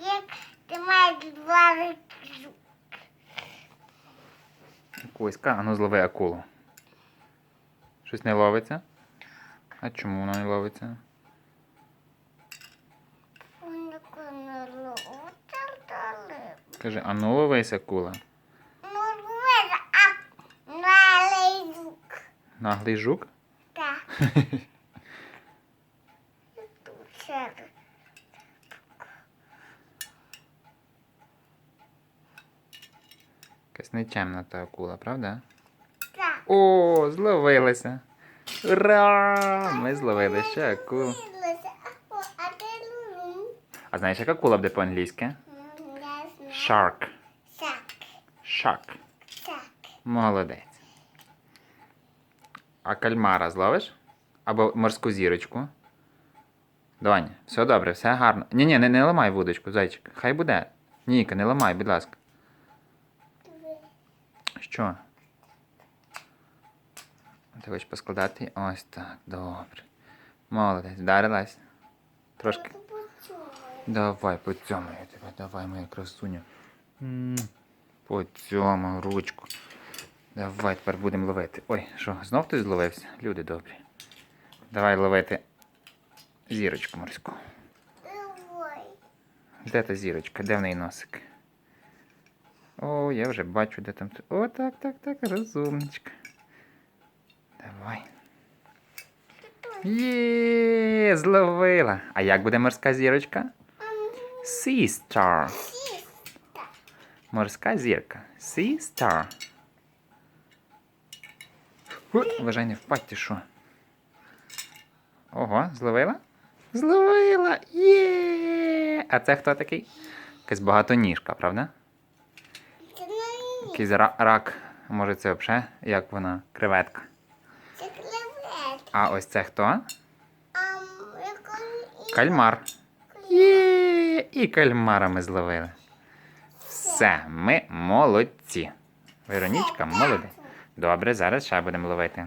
як тримає два руки. А ну злови акулу. Щось не ловиться? А чому воно не ловиться? Каже, а ну ловись акула. Морвеза, а малий звук. Наглий жук? Так. Тут ще. Якась нечемна та акула, правда? Так. О, зловилися. Ура! Ми зловили ще акулу. А, знаєш, як акула буде по-англійськи? Shark. Shark. Молодець. А кальмара зловиш? Або морську зірочку. Доня, все добре, все гарно. Ні, ні, не, не ламай вудочку, зайчик. Хай буде. Ніка, не ламай, будь ласка. Що? Ти хочеш поскладати? Ось так, добре. Молодець, вдарилась. Трошки. Я почула. Давай, поцьомаю тебе, давай, моя красуня. М, Поцьомаю ручку. Давай, тепер будемо ловити. Ой, що, знов хтось зловився? Люди добрі. Давай ловити зірочку морську. Де та зірочка? Де в неї носик? О, я вже бачу, де там. О, так, так, так, розумничка. Давай. Є, зловила. А як буде морська зірочка? Sea Star. Морська зірка. Sea Star. Вважай, не впасть, ти що? Ого, зловила? Зловила! Є! А це хто такий? Якась багатоніжка, правда? Якийсь рак. Може це взагалі, як вона, креветка. Це креветка. А ось це хто? А Кальмар. Є! І кальмара ми зловили. Все, ми молодці. Веронічка молодець. Добре, зараз ще будемо ловити.